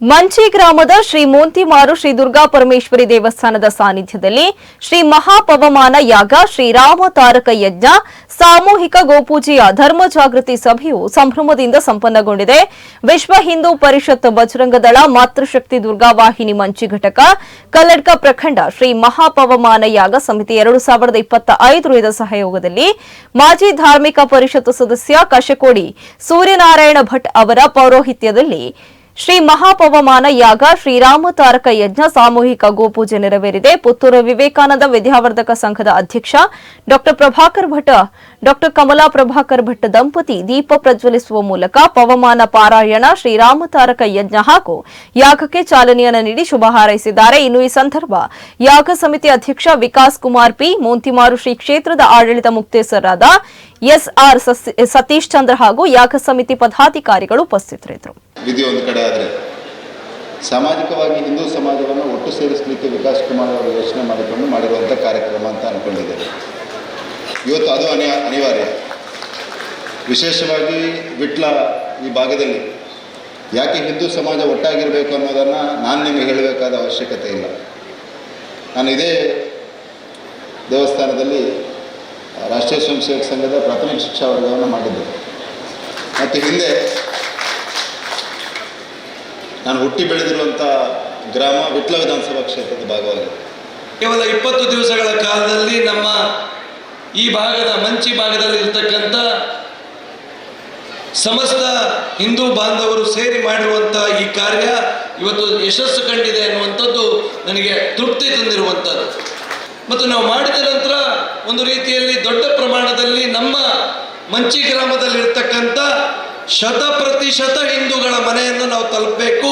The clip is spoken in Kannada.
ಮಂಚಿ ಗ್ರಾಮದ ಶ್ರೀ ಮೋಂತಿಮಾರು ಶ್ರೀ ದುರ್ಗಾ ಪರಮೇಶ್ವರಿ ದೇವಸ್ಥಾನದ ಸಾನ್ನಿಧ್ಯದಲ್ಲಿ ಶ್ರೀ ಮಹಾಪವಮಾನ ಯಾಗ ಶ್ರೀರಾಮ ತಾರಕ ಯಜ್ಞ, ಸಾಮೂಹಿಕ ಗೋಪೂಜೆಯ ಧರ್ಮ ಜಾಗೃತಿ ಸಭೆಯು ಸಂಭ್ರಮದಿಂದ ಸಂಪನ್ನಗೊಂಡಿದೆ. ವಿಶ್ವ ಹಿಂದೂ ಪರಿಷತ್ ಬಜರಂಗದಳ ಮಾತೃಶಕ್ತಿ ದುರ್ಗಾವಾಹಿನಿ ಮಂಚಿ ಘಟಕ, ಕಲ್ಲಡ್ಕ ಪ್ರಖಂಡ ಶ್ರೀ ಮಹಾಪವಮಾನ ಯಾಗ ಸಮಿತಿ ಎರಡು ಸಾವಿರದ ಇಪ್ಪತ್ತ ಇದರ ಸಹಯೋಗದಲ್ಲಿ ಮಾಜಿ ಧಾರ್ಮಿಕ ಪರಿಷತ್ ಸದಸ್ಯ ಕಶಕೋಡಿ ಸೂರ್ಯನಾರಾಯಣ ಭಟ್ ಅವರ ಪೌರೋಹಿತ್ಯದಲ್ಲಿ ಶ್ರೀ ಮಹಾಪವಮಾನ ಯಾಗ ಶ್ರೀರಾಮ ತಾರಕ ಯಜ್ಞ ಸಾಮೂಹಿಕ ಗೋಪೂಜೆ ನೆರವೇರಿದೆ. ಪುತ್ತೂರು ವಿವೇಕಾನಂದ ವಿದ್ಯಾವರ್ಧಕ ಸಂಘದ ಅಧ್ಯಕ್ಷ ಡಾ ಪ್ರಭಾಕರ್ ಭಟ್ ಡಾ ಕಮಲಾ ಪ್ರಭಾಕರ್ ಭಟ್ ದಂಪತಿ ದೀಪ ಪ್ರಜ್ವಲಿಸುವ ಮೂಲಕ ಪವಮಾನ ಪಾರಾಯಣ ಶ್ರೀರಾಮ ತಾರಕ ಯಜ್ಞ ಹಾಗೂ ಯಾಗಕ್ಕೆ ಚಾಲನೆಯನ್ನು ನೀಡಿ ಶುಭ ಹಾರೈಸಿದ್ದಾರೆ. ಇನ್ನು ಈ ಸಂದರ್ಭ ಯಾಗ ಸಮಿತಿ ಅಧ್ಯಕ್ಷ ವಿಕಾಸ್ ಕುಮಾರ್ ಪಿ, ಮೋಂತಿಮಾರು ಶ್ರೀ ಕ್ಷೇತ್ರದ ಆಡಳಿತ ಮುಕ್ತೇಸರಾದ ಎಸ್ಆರ್ ಸತೀಶ್ ಚಂದ್ರ ಹಾಗೂ ಯಾಗ ಸಮಿತಿ ಪದಾಧಿಕಾರಿಗಳು ಉಪಸ್ಥಿತರಿದ್ದರು. ವಿಧಿ ಒಂದು ಕಡೆ ಆದರೆ ಸಾಮಾಜಿಕವಾಗಿ ಹಿಂದೂ ಸಮಾಜವನ್ನು ಒಟ್ಟು ಸೇರಿಸಲಿಕ್ಕೆ ವಿಕಾಸ್ ಕುಮಾರ್ ಅವರು ಯೋಚನೆ ಮಾಡಿಕೊಂಡು ಮಾಡಿರುವಂಥ ಕಾರ್ಯಕ್ರಮ ಅಂತ ಅಂದ್ಕೊಂಡಿದ್ದೇನೆ ಇವತ್ತು ಅದು ಅನಿಯ, ಅನಿವಾರ್ಯ. ವಿಶೇಷವಾಗಿ ವಿಟ್ಲ ಈ ಭಾಗದಲ್ಲಿ ಯಾಕೆ ಹಿಂದೂ ಸಮಾಜ ಒಟ್ಟಾಗಿರಬೇಕು ಅನ್ನೋದನ್ನು ನಾನು ನಿಮಗೆ ಹೇಳಬೇಕಾದ ಅವಶ್ಯಕತೆ ಇಲ್ಲ. ನಾನು ಇದೇ ದೇವಸ್ಥಾನದಲ್ಲಿ ರಾಷ್ಟ್ರೀಯ ಸ್ವಯಂ ಸೇವಕ ಸಂಘದ ಪ್ರಾಥಮಿಕ ಶಿಕ್ಷಾ ವರ್ಗವನ್ನು ಮಾಡಿದ್ದೆ ಮತ್ತು ಹಿಂದೆ ನಾನು ಹುಟ್ಟಿ ಬೆಳೆದಿರುವಂಥ ಗ್ರಾಮ ವಿಟ್ಲ ವಿಧಾನಸಭಾ ಕ್ಷೇತ್ರದ ಭಾಗವಾಗಿದೆ. ಕೇವಲ ಇಪ್ಪತ್ತು ದಿವಸಗಳ ಕಾಲದಲ್ಲಿ ನಮ್ಮ ಈ ಭಾಗದ ಮಂಚಿ ಭಾಗದಲ್ಲಿ ಇರ್ತಕ್ಕಂಥ ಸಮಸ್ತ ಹಿಂದೂ ಬಾಂಧವರು ಸೇರಿ ಮಾಡಿರುವಂಥ ಈ ಕಾರ್ಯ ಇವತ್ತು ಯಶಸ್ಸು ಕಂಡಿದೆ ಅನ್ನುವಂಥದ್ದು ನನಗೆ ತೃಪ್ತಿ ತಂದಿರುವಂಥದ್ದು. ಮತ್ತು ನಾವು ಮಾಡಿದ ನಂತರ ಒಂದು ರೀತಿಯಲ್ಲಿ ದೊಡ್ಡ ಪ್ರಮಾಣದಲ್ಲಿ ನಮ್ಮ ಮಂಚಿ ಗ್ರಾಮದಲ್ಲಿರ್ತಕ್ಕಂಥ ಶತ ಪ್ರತಿಶತ ಹಿಂದೂಗಳ ಮನೆಯನ್ನು ನಾವು ತಲುಪಬೇಕು.